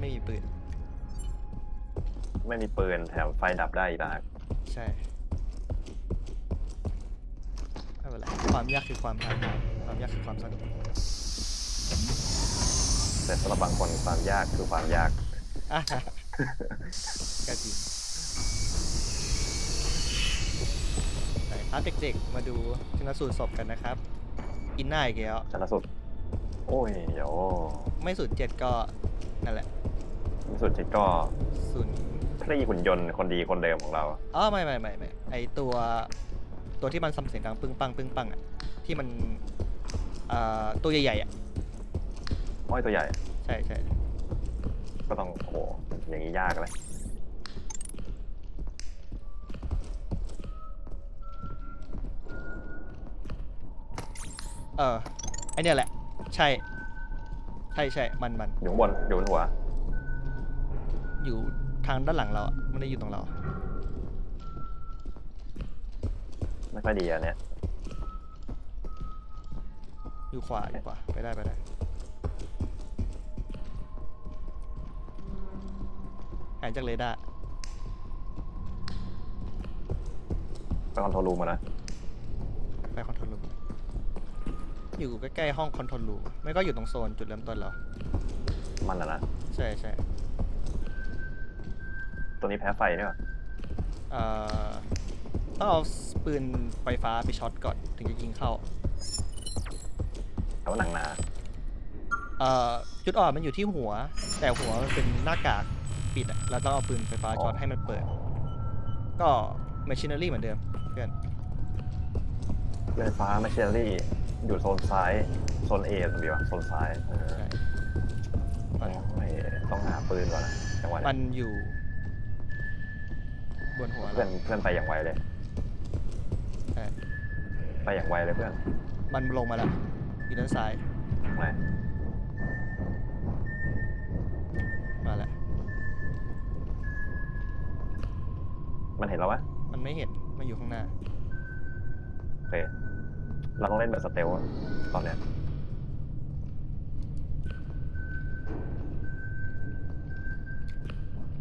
ไม่มีปืน ไม่มีปืนแถมไฟดับได้อีกต่างหากใช่ไม่เป็นไรความยากคือความท้าทายความยากคือความสนุกแต่สำหรับบางคนความยากคือความยาก อะก็จริงไปพาเด็กๆ มาดูชนะสูตรศพกันนะครับ กินหน้าอีกแล้ว ชนะสุด โอ้ย เดี๋ยว ไม่สูตรเจ็ดก็นั่นแหละที่ สุดจิตก็ศูนย์พรีหุ่นยนต์คนดีคนเดิมของเรา อ๋อไม่ไม่ไม่ไม่ไอตัวตัวที่มันซัมเสียงดังปึ้งปังปึ้งปังอะที่มันอ่าตัวใหญ่ๆอะอ้อยตัวใหญ่ ใช่ใช่ก็ต้องโอ้โหอย่างนี้ยากเลยเออไอเนี่ยแหละ ใช่ ใช่ใช่มันมันอยู่ข้างบนอยู่บนหัว อยู่ทางด้านหลังเราอะไม่ได้อยู่ตรงเรา ไม่ค่อยดีอันเนี้ยอยู่ขวาอยู่ขวาไปได้ไปได้หายจากเรดาร์ไปคอนโทรลรูมมานะไปคอนโทรลรูมอยู่ใกล้ๆห้องคอนโทรลรูมไม่ก็อยู่ตรงโซนจุดเริ่มต้นเรา มันนะนะ ใช่ใช่ ตัวนี้แพ้ไฟเนี่ยว่ะเอ่อต้องเอาปืนไฟฟ้าไปช็อตก่อนถึงจะยิงเข้าแต่ว่าหนังหนาเอ่อจุดอ่อนมันอยู่ที่หัว แต่หัวมันเป็นหน้ากากปิดอะเราต้องเอาปืนไฟฟ้าช็อตให้มันเปิด ก็ machinery เหมือนเดิมเพื่อนเรือนฟ้าแมชเชอรี่ อยู่โซนซ้าย โซนเอสดีวะโซนซ้ายเออใช่ โอ้ยต้องหาปืนก่อนนะจังหวะมัเนี้ยนอยู่ บนหัวเพื่อเรานเพื่อนไปอย่างไวเลยใช่ไปอย่างไวเลยเพื่อนมันลงมาแล้วอยู่ด้านซ้ายไหนมาแล้ว มันเห็นเราวะมันไม่เห็น มันอยู่ข้างหน้า โอเค เราต้องเล่นแบบสเตลอะตอนเนี้ย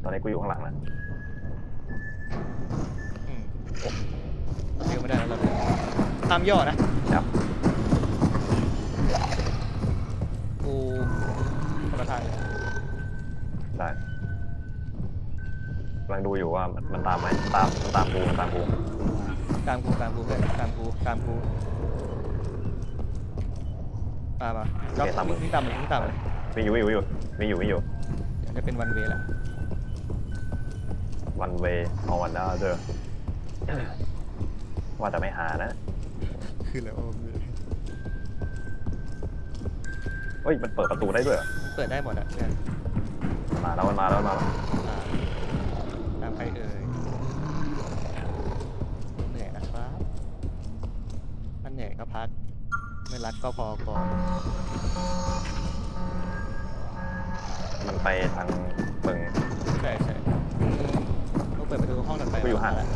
ตอนนี้กูอยู่ข้างหลังนะอื มโอ้เร็วไม่ได้แล้วเราตามย่อนะครับกูคนละทางเลยได้กำลังดูอยู่ว่ามันมันตามไหมตามมันตามกูมันตามกูตามกูตามกูเพื่อนตามกูตามกูมามาก็วิ่งวิ่งตามเลยวิ่งตามเลยมีอยู่มีอยู่มีอยู่มีอยู่เดี๋ยวจะเป็นวันเวละวันเวเอา วันด้าเจอว่าแต่ไม่หานะคือแล้วเฮ้ยมันเปิดประตูได้ด้วยเหรอเปิดได้หมดอะเพื่อนมาแล้วมันมาแล้วมันมาแล้วอ่าตามใครเอ่ยเหนื่อยนะครับถ้าเหนื่อยก็พัก ไม่รักก็พอก่อนมันไปทางมึงใช่ใช่ต้องเปิดประตูห้องถัดไปกูอยู่ห่างแล้ว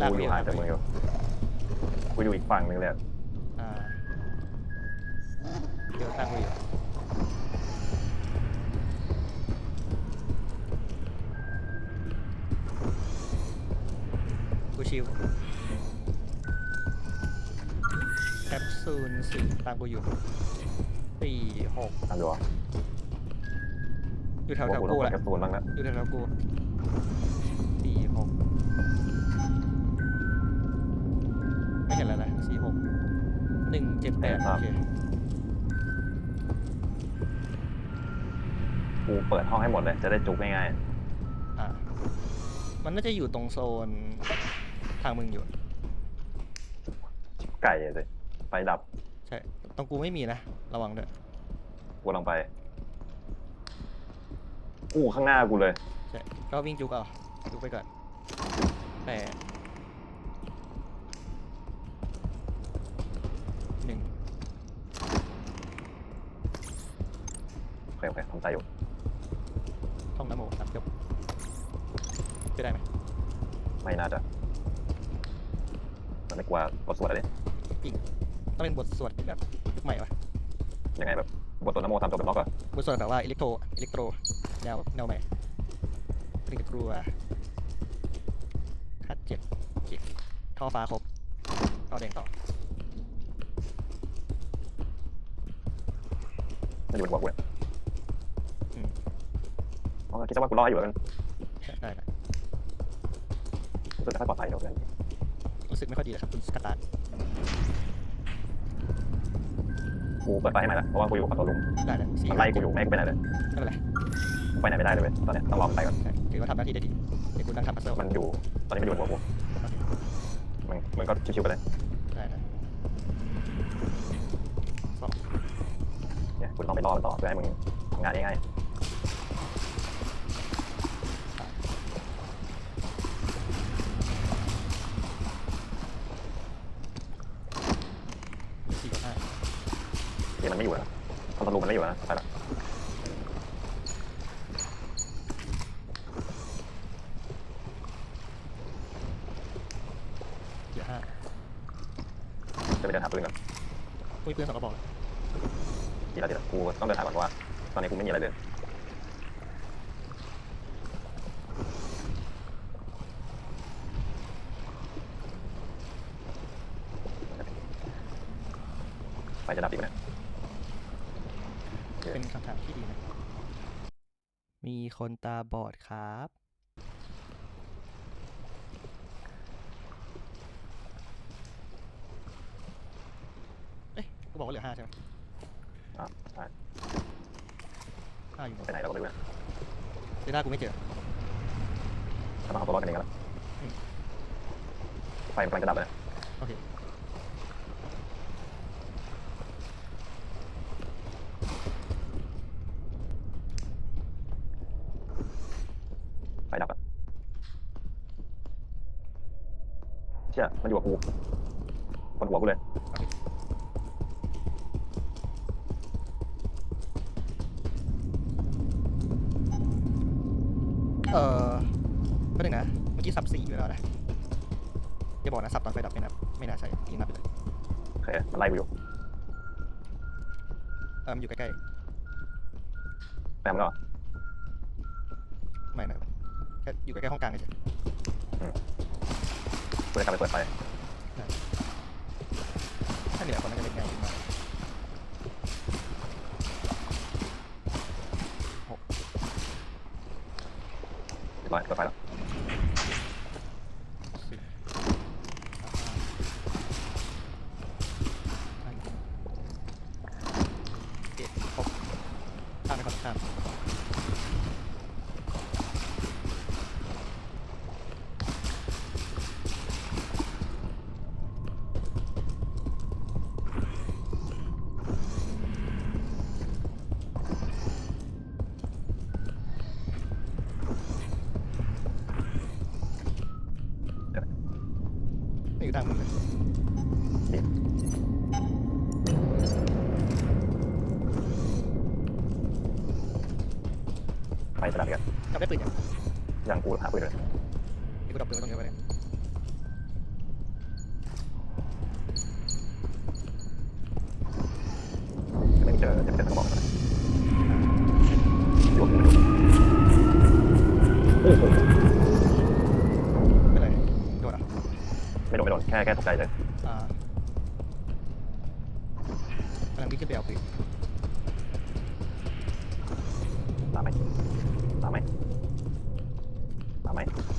ลากกูไปอยู่ห่างจากมึงอยู่กูอยู่อีกฝั่งหนึงเลยอะอ่าเดี๋ยวตั้งกูอยู่กูชิวแคปซูลสี่ตามกูอยู่สี่หกตามดูอะอยู่แถวว่าแถวกูต้อกูงแหไปละ กระตูนบ้างนะอยู่แถวแถวกูสี่หก สี่หกหนึ่งเจ็ดแปดโอเคกูเปิดห้องให้หมดเลย จะได้จุกง่ายอ่ามันน่าจะอยู่ตรงโซนทางมึงอยู่ ๆไก่เลยไฟดับใช่ ตรงกูไม่มีนะ ระวังด้วย กูลองไปอู้ข้างหน้ากูเลย ใช่ ก็วิ่งจุกเอาจุกไปก่อนแปดหนึ่ง โอ เคโอเคทำใจอยู่ท่องนโมสามจบจะได้ไหมไม่น่าจะมันไม่กลัวบทสวดอะไรต้องเป็นบทสวดแบบยุคใหม่ปะยังไงแบบบทสวดนโมทำตัวเป็นล็อกก่อนบทสวดแบบว่าอิเล็กโทรอิเล็กโทรแนวแนวใหม่ถึงจะกลัวคัดเจ็บจิกท่อฟ้าครบท่อแดงต่อมันอยู่บนหัวกูเนี่ยอืมอ๋อ คิดซะว่ากูรอดอยู่แล้วกันได้ได้รู้สึกไม่ค่อยปลอดภัยเดี๋ยวกันรู้สึกไม่ค่อยดีเลยครับคุณสกาตากูเปิดไฟให้ใหม่ละเพราะว่ากูอยู่กับตัวลุงได้เลยสี่มันไล่กูอยู่ไม่ให้กูไปไหนเลยไม่เป็นไรกูไปไหนไม่ได้เลยเว้ยตอนเนี้ยต้องรอมันไปก่อนได้ถือว่าทำหน้าที่ได้ดีเดี๋ยวคุณนั่งทำพัซเซิลมันอยู่ตอนนี้มันอยู่บนหัวกูมันมันก็ชิวๆไปเลยได้นะเนี่ยคุณต้องไปรอมันต่อเพื่อให้มึงทำงานง่าย สี่กับห้า ๆเดี๋ยวมันไม่อยู่แล้วคอนโทรลมันไม่อยู่แล้วไปละ เดี๋ยวห้า จะไปเดินหาปืนก่อน อุ้ยปืนสองกระบอก ทีละทีละกูต้องเดินหาก่อนเพราะว่า ตอนนี้กูไม่มีอะไรเลยไฟจะดับอีกไหมเนี่ยเป็นคำถามที่ดีนะมีคนตาบอดครับ เอ๊ะกูบอกว่าเหลือห้าใช่ไหมอ่าใช่ห้าอยู่ไปไหนเราก็ไม่รู้นะเดต้ากูไม่เจอถ้าต้องเอาตัวรอดกันเองกันแล้วอืมไฟมันกำลังจะดับเลย โอเค ไฟดับอะเชี่ย มันอยู่กับกูบนหัวกูเลยเออไม่ได้นะ เมื่อกี้สับสี่ไปแล้วนะอย่าบอกนะสับตอนไฟดับไม่นับไม่น่าใช่ยิงนับไปเลยโอเคมันไล่กูอยู่เออมันอยู่ใกล้แม่มันก็ๆไม่ไม่ไม่แค่อยู่ใกล้ๆห้องกลางเฉย กูจะกลับไปเปิดไฟถ้าเหลือคนนั้นจะเป็นไงมาเรียบร้อยเปิดไฟแล้วเจ็ดหกข้ามไปก่อนข้าม อยู่ด้านบนเลยไฟจะดับอีกแล้วจับได้ปืนยังยังกูหาปืนเลยเดี๋ยวกูดับปืนไว้ตรงนี้ไว้เลยไม่เจอจะเป็นกระบอกเลยอยู่กับกูอยู่โอ้โห ไม่เป็นไรโดนอะ ไม่โดนไม่โดน แค่แค่ตกใจเลยอ่ากำลังวิ่งขึ้นไปเอาปืนตามไหมตามไหมตามไหมตาม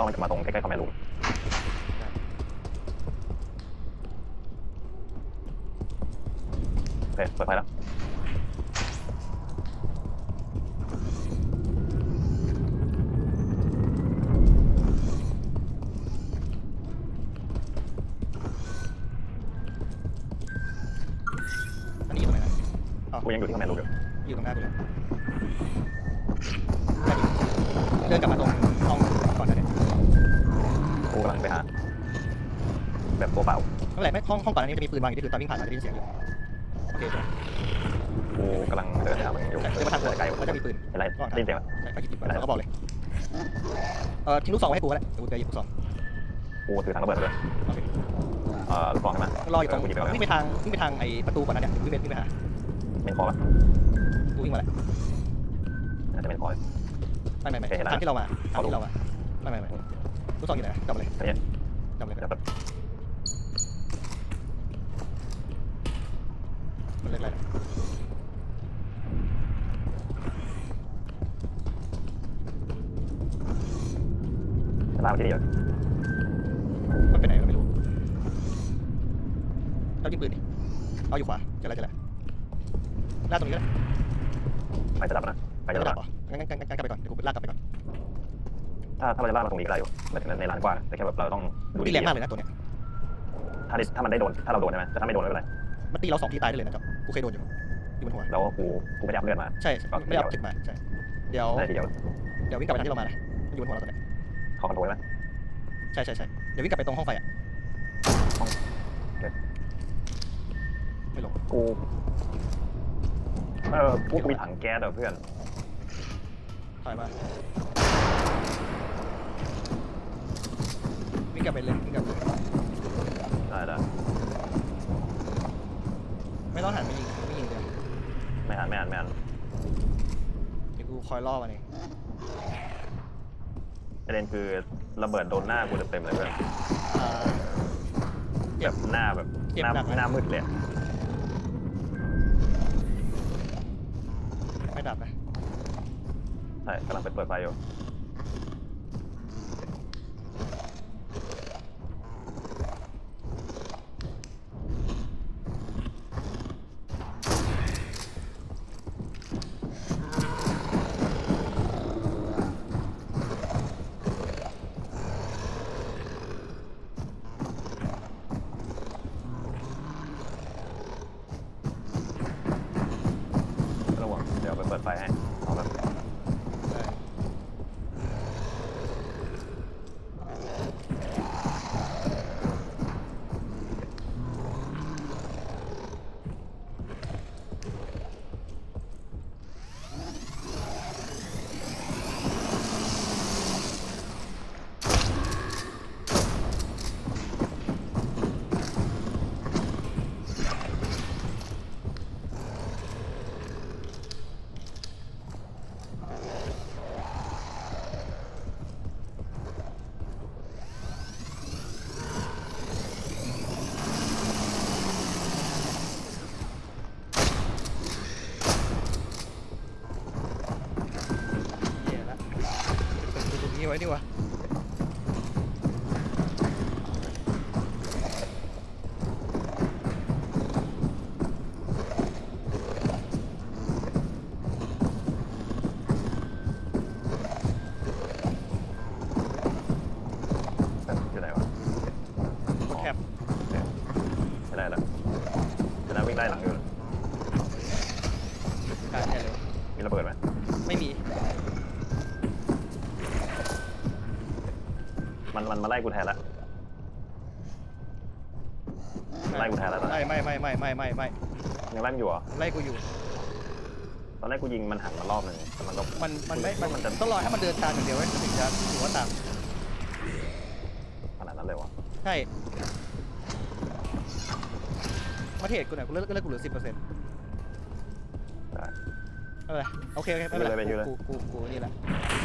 ล่อมันล่อมันจะมาตรงใกล้ๆคอมแมนรูมโอเคเปิดไฟแล้วอันนี้อยู่ตรงไหนนะกูยังอยู่ที่คอมแมนรูมอยู่ ห้องก่อนนะเนี่ยกูกำลังไปหาแบบตัวเปล่าโอนั่นแหละไม่ห้องห้องก่อนอันนี้จะมีปืนวางอยู่ที่พื้นตอนวิ่งผ่านมาจะได้ยินเสียงอยู่โอเคใช่กูกำลังเดินทางมันอยู่เดินมาทางหัวไกลแล้วจะมีปืนอะไรได้ยินเสียงปะใช่ก็หยิบมาแล้วก็บอกเลยเออทิ้งลูกซองไว้ให้กูก็ได้เดี๋ยวกูไปหยิบลูกซองกูถือถังระเบิดมาด้วยโอเคเอ่อลูกกรองใช่ไหมรออยู่ตรงกูหยิบไปก่อนวิ่งไปทางวิ่งไปทางไอ้ประตูก่อนนะเนี่ยวิ่งไปวิ่งไปหาเมนคอร์ปะกูวิ่งมาแล้วน่าจะเมนคอร์ไม่ไม่ไม่โอเคเห็นแล้วทางที่เรามาทางที่เรามาไม่ไม่ไม่ลูกซองอยู่ไหนนะกลับมาเลยอันนี้กลับมาเลย เดี๋ยวแบบมันเล็กอะไรนะจะลากไปที่เดียวมันไปไหนเราไม่รู้เรายิงปืนดิเอาอยู่ขวาเจะอะไรจะอะไรลากตรงนี้ก็ได้ไปจะดับนะไปจะไม่ดัดับบเหรองั้นงั้นงั้นงั้นกลับไปก่อนเดี๋ยวกูลากกลับไปก่อนถ้าถ้ามันจะลากมาตรงนี้ก็ได้อยู่หมายถึงในร้านกว้างแต่แค่แบบเราต้องดูตีดีแรงมากเลยนะตัวเนี้ยถ้าได้ถ้ามันได้โดนถ้าเราโดนใช่ไหมแต่ถ้าไม่โดนไม่เป็นไรมันตีเราสองทีตายได้เลยนะจ๊อบ กูเคยโดนอยู่อยู่บนหัวแล้วกูกูไม่ได้อัพเลือดมา ใช่ใช่ไม่ได้เอาถึงมาใช่เดี๋ยวได้ทีเดียวเดี๋ยววิ่งกลับไปทางที่เรามานะมันอยู่บนหัวเราตอนเนี้ยขอคอนโทรลไหมใช่ใช่ใช่เดี๋ยววิ่งกลับไปตรงห้องไฟอะไม่ลงกูเออพวกกูมีถังแก๊สเหรอเพื่อนถอยมาวิ่งกลับไปเลยวิ่งกลับไปเลยได้ได้ ไม่ต้องหันไปยิงไม่ยิงเดี๋ยวไม่หันไม่หันไม่หันเดี๋ยวกูคอยล่อมันเองประเด็นคือระเบิดโดนหน้ากูเต็มๆเลยเพื่อนอ่าเจ็แบบ บหน้าแบบเจ็บหน้าหนักไหม หน้ามืดเลยอะไม่ดับนะใช่กำลังไปเปิดไฟอยู่ นี้ไว้ดีกว่าอยู่ไหนวะกดแคปไม่ได้แล้วจะน่าวิ่งไล่หลังอยู่การแค่เร็วมีระเบิดไหมไม่มี มันมันมาไล่กูแทนละ ไล่กูแทนแล้วตอนไม่นั้นไม่ไม่ไม่ไม่ไม่ไม่ยังไล่มันอยู่เหรอไล่กูอยู่ ตอนแรกกูยิงมันหันมารอบหนึ่งแต่มันก็ มันมันไม่มันมันจะ ต้องรอให้มันเดินทางอย่างเดียวไว้ถึงจะถือว่าตามขนาดนั้นเลยวะใช่มาเทรดกูหน่อยกูเลิกเลิกกูเหลือสิบเปอร์เซ็นต์ได้ ไม่เป็นไรโอเคโอเคไม่เป็นไรไปอยู่เลยกูกูกูกูนี่แหละ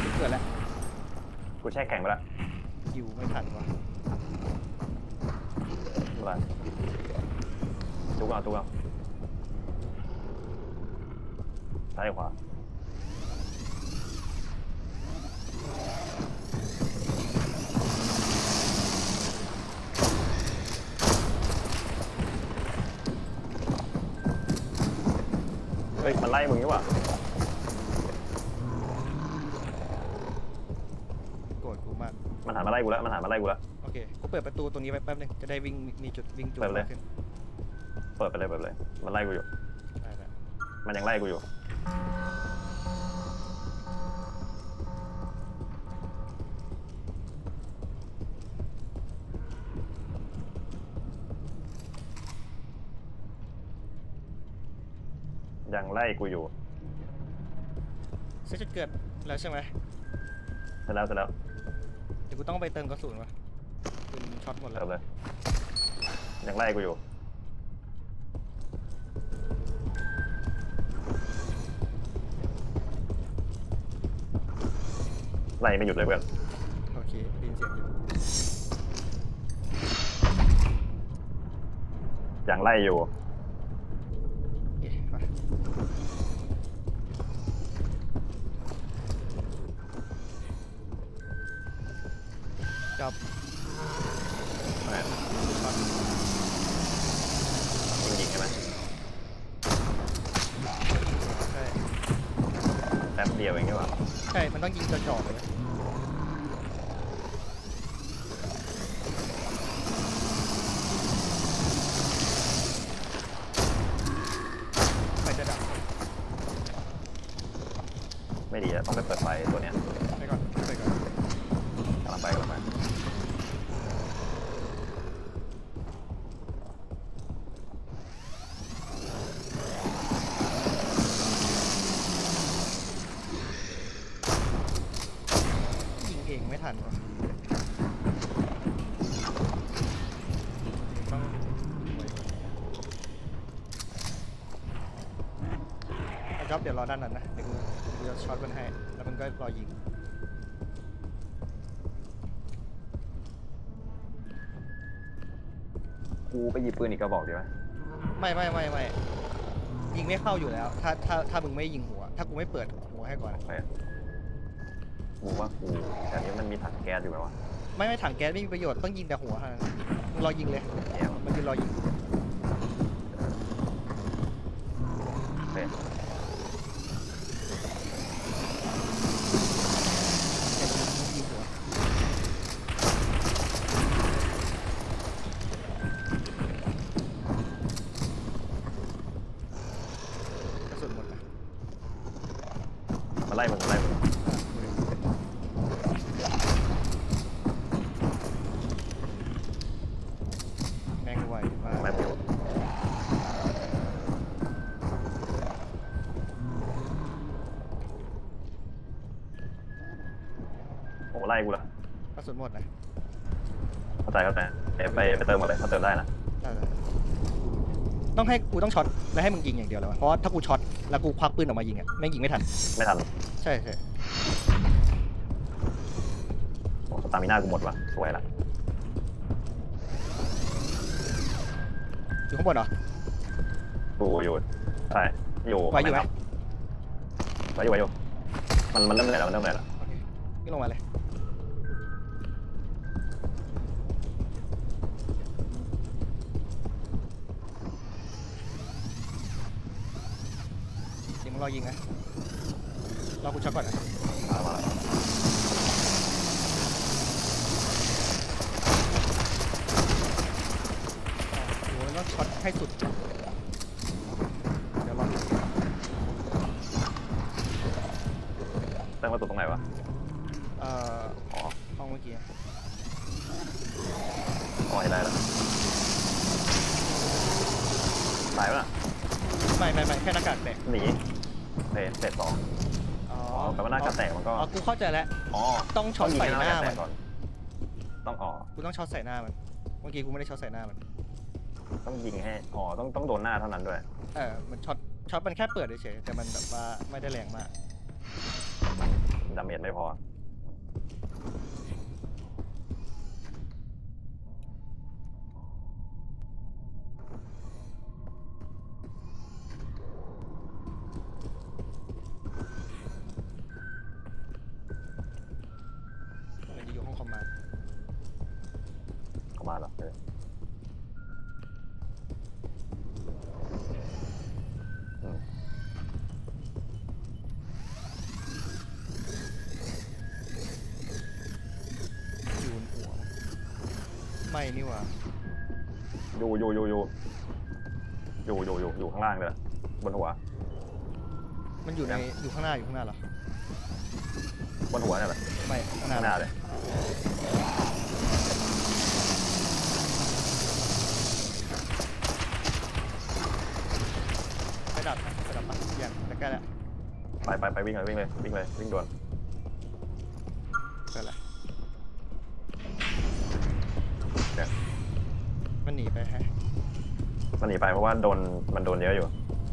กูเกิดแล้วกูแช่แข็งไปละ อยู่ไม่ทันว่ะไม่เป็นไรทุกเอาทุกเอาซ้ายขวาเฮ้ยมันไล่มึงนี่หว่าาไล่กูแล้วมันหามาไล่กูแล้ว โอเคกูเปิดประตูตรงนี้ไปแป๊บนึงจะได้วิ่งมีจุดวิ่งจุดเปิดเลยเปิดไปเลยเปิดไปเลย มันไล่กูอยู่ ได้ละมันยังไล่กูอยู่ ยังไล่กูอยู่เสร็จจุดเกิดแล้วใช่ไหมเสร็จแล้วเสร็จแล้ว ยวกูต้องไปเติมกระสุนวะปืนช็อตหมดแล้เริ่วมเลยยังไล่กูอยู่ ไล่ไม่หยุดเลยเพื่อนโอเคได้ยินเสียงอยู่ยังไล่อยู่ ต้องไปเปิดไฟตัวเนี้ย กูไปหยิบปืนอีกกระบอกดีไหมไม่ไม่ไม่ไม่ยิงไม่เข้าอยู่แล้ว ถ้าถ้าถ้ามึงไม่ยิงหัว ถ้ากูไม่เปิดหัวให้ก่อนไปกูว่ากูแต่นี้มันมีถังแก๊สอยู่ไหมวะไม่ไม่ถังแก๊สไม่มีประโยชน์ต้องยิงแต่หัวเท่านั้นมึงรอยิงเลยเนี่ยมันยืนรอยิง โอเค ไล่กูละกระสุนหมดนะเข้าใจเข้าใจเดี๋ยวไปไปเติมหมดเลยเขาเติมได้นะได้ได้ต้องให้กูต้องช็อตแล้วให้มึงยิงอย่างเดียวเลยวะเพราะว่าถ้ากูช็อตแล้วกูควักปืนออกมายิงอะแม่งยิงไม่ทัน ไม่ทันใช่ใช่โอ้สตามิน่ากูหมดว่ะสวยละอยู่ข้างบนเหรอ กูอยู่ใช่อยู่ไหวอยู่ไหม ไหวอยู่ไหวอยู่มันมันเริ่มเหนื่อยแล้วมันเริ่มเหนื่อยแล้วโอเคนี่ลงมาเลย รอยิงนะรอกูช็อตก่อนนะมามาแล้วโอ้โหต้องช็อตให้สุด เดี๋ยวรอเติมกระสุนตรงไหนวะ เอ่ออ๋อ ห้องเมื่อกี้อ๋อเห็นได้แล้วตายปะน่ะไม่ไม่ไม่แค่หน้ากากแตกหนีเฟสเฟสสองอ๋ออ๋อแปลว่าหน้ากากแตกมันก็อ๋อกูเข้าใจแล้ว อ๋อต้องช็อตยิงใส่หน้ากกแตมันกก่อน ต้องอ๋อกูต้องช็อตใส่หน้ามัน เมื่อกี้กูไม่ได้ช็อตใส่หน้ามัน ต้องยิงให้อ๋อต้องต้องโดนหน้าเท่านั้นด้วย เออมันช็อตช็อตมันแค่เปิดเฉยๆแต่มันแบบว่าไม่ได้แรงมาก ดาเมจไม่พอ อยู่อยู่อยู่อยู่อยู่อยู่อยู่อยู่ข้างล่างเลยบนหัว มันอยู่ในอยู่ข้างหน้าอยู่ข้างหน้าเหรอบนหัวเนี่ยแหละไม่ข้างหน้าข้างหน้าเลยไม่ดับนะไปดับปะอย่างใกล้ๆแล้วไปไปไปวิ่งเลยวิ่งเลยวิ่งเลยวิ่งด่วนใกล้แล้ว หนีไปเพราะว่าโดนมันโดนเยอะอยู่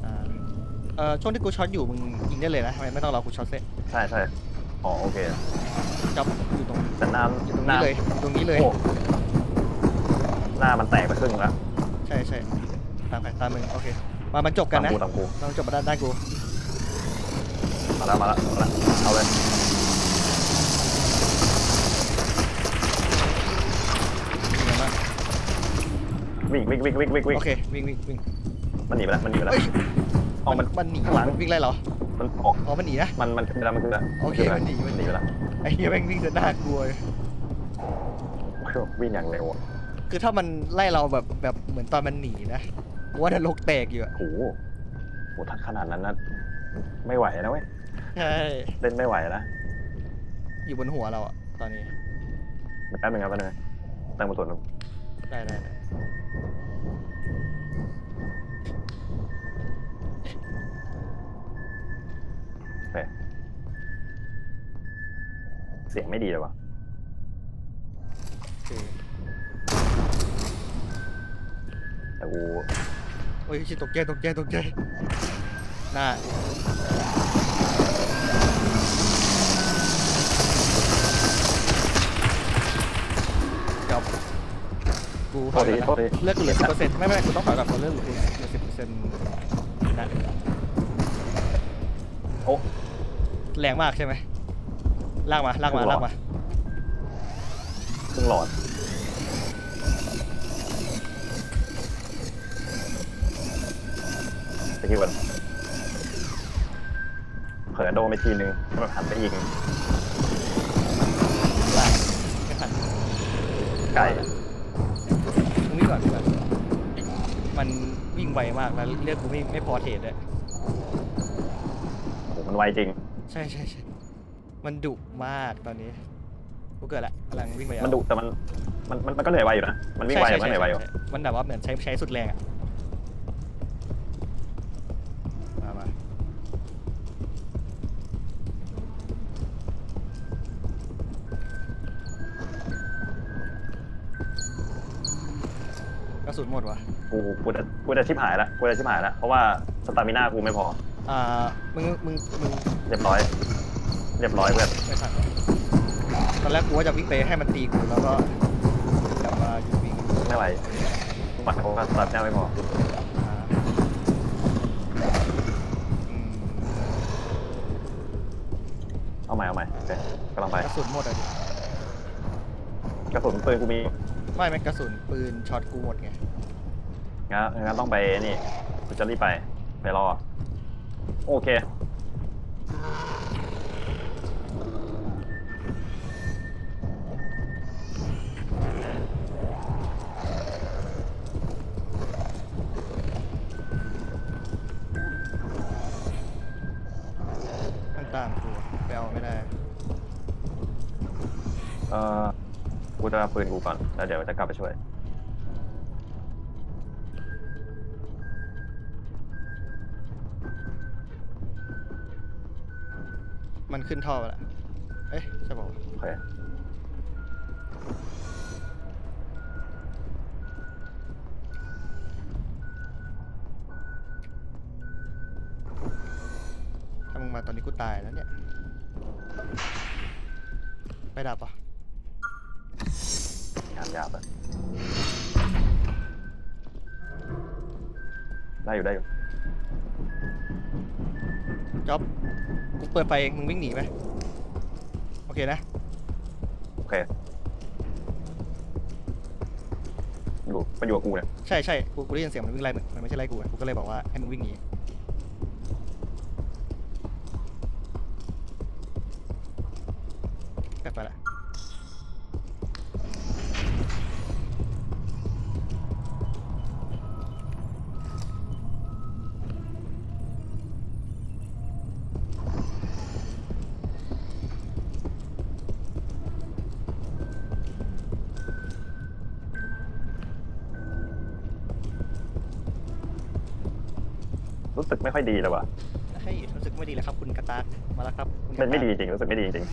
อ่าเอ่อช่วงที่กูช็อตอยู่มึงยิงได้เลยนะทำไมไม่ต้องรอกูช็อตเสร็จใช่ใช่อ๋อโอเคจ็อบอยู่ตรงแต่หน้าอยู่ตรงหน้านี้เลยอยู่ตรงนี้เลย โอ้หน้ามันแตกไปครึ่งแล้วใช่ใช่ตามไปตามมึงโอเค มามันจบกัตานมนะกูตามกูมามันจบมาด้านด้านกูมาแล้วมาแล้วมาแล้วเอาเลย เป็นไงบ้าง วิ่งวิ่งวิ่งวิ่งวิ่งวิ่งโอเควิ่งวิ่งวิ่งมันหนีไปแล้วมันหนีไปแล้วเอ้ยอ๋อมัน มันหนีข้างหลัง มันวิ่งไล่เหรอมันออกอ๋อมันหนีนะ มันมันขึ้นไปแล้วมันขึ้นไปแล้วโอเคขึ้ไปมันหนีมันหนี ไปแล้วไอ้เหี้ยแม่งวิ่งจนน่ากลัวเลยวิ่งอย่างเร็วอะคือถ้ามันไล่เราแบบแบบเหมือนตอนมันหนีนะกูว่านรกแตกอยู่อะโอ้โหโหถ้าขนาดนั้นนะไม่ไหวนะเว้ยใช่เล่นไม่ไหวนะอยู่บนหัวเราอะตอนนี้แป๊บนึงครับแป๊บนึงตั้งมาส่วนหนึ่งได้ได้ได้ โอเคเสียงไม่ดีเลยวะโอเคแต่กูโอ้ยชิตกใจตกใจตกใจหน้าจบกูโทถอษยทีก่อนโทษทีนะเลือกกูเหลือสิบเปอร์เซ็นต์ไม่ไม่กูต้องถอยก่อนเพราะเลือกเหลือเหลือสิบเปอร์เซ็นต์นะโอ้ แรงมากใช่ไหมลากมาลากมาครึ่งหลอดลากมาครึ่งหลอดตะกี้วันเผลอโดนไปทีนึงแล้วมันหันไปยิงลากไม่ทันไก่มึงวิ่งก่อนวิ่งก่อนมันวิ่งไวมากแล้วเลือกกูไม่ไม่พอเทรดเลยโอ้โหมันไวจริง ใช่ใช่ใช่มันดุมากตอนนี้กูเกิดละกำลังวิ่งไปเอามันดุแต่มันมันมันมันก็เหนื่อยไวอยู่นะ มันวิ่งไวใช่มันเหนื่อยไวอยู่ ใช่ใช่มันแบบว่าเหมือนใช้ใช้สุดแรงอะมามาก็สุดหมดวะกูกูจะกูจะชิบหายละกูจะชิบหายละเพราะว่าสตามิน่ากูไม่พอ อ่ามึงมึงมึงเรียบร้อย เรียบร้อยเพื่อนไม่ทันตอนแรกกูว่าจะวิ่งไปให้มันตีกูแล้วก็กลับมาหยุดวิ่งไม่ไหวหมัดเพราะว่าสตามิน่าไม่พออ่าอืมเอาใหม่เอาใหม่โอเคกำลังไปกระสุนหมดอะดิกระสุนปืนกูมีไม่ไม่กระสุนปืนช็อตกูหมดไงงั้นงั้นต้องไปนี่กูจะรีบไปไปรอ โอเค มันตามกูอะไปเอาไม่ได้ เอ่อกูจะเอาปืนกูก่อนแล้วเดี๋ยวจะกลับ มันขึ้นท่อไปละเอ๊ะใช่ป่าวะโอเคถ้ามึงมาตอนนี้กูตายแล้วเนี่ย ไปดับปะงานยากอะได้อยู่ได้อยู่ เปิดไฟเองมึงวิ่งหนีไหมโอเคนะโอเคอยู่มันอยู่กับกูเนี่ยใช่ใช่กูกูได้ยินเสียงมันวิ่งไล่มึงมันไม่ใช่ไล่กูไงกูก็เลยบอกว่าให้มึงวิ่งหนี สึกไม่ค่อยดีเลยว่ะให้ยรู้สึกไม่ดีเลยครับ คุณกระตากมาแล้วครับคุณกระเป็นตาก ไม่ดีจริงรู้สึกไม่ดีจริง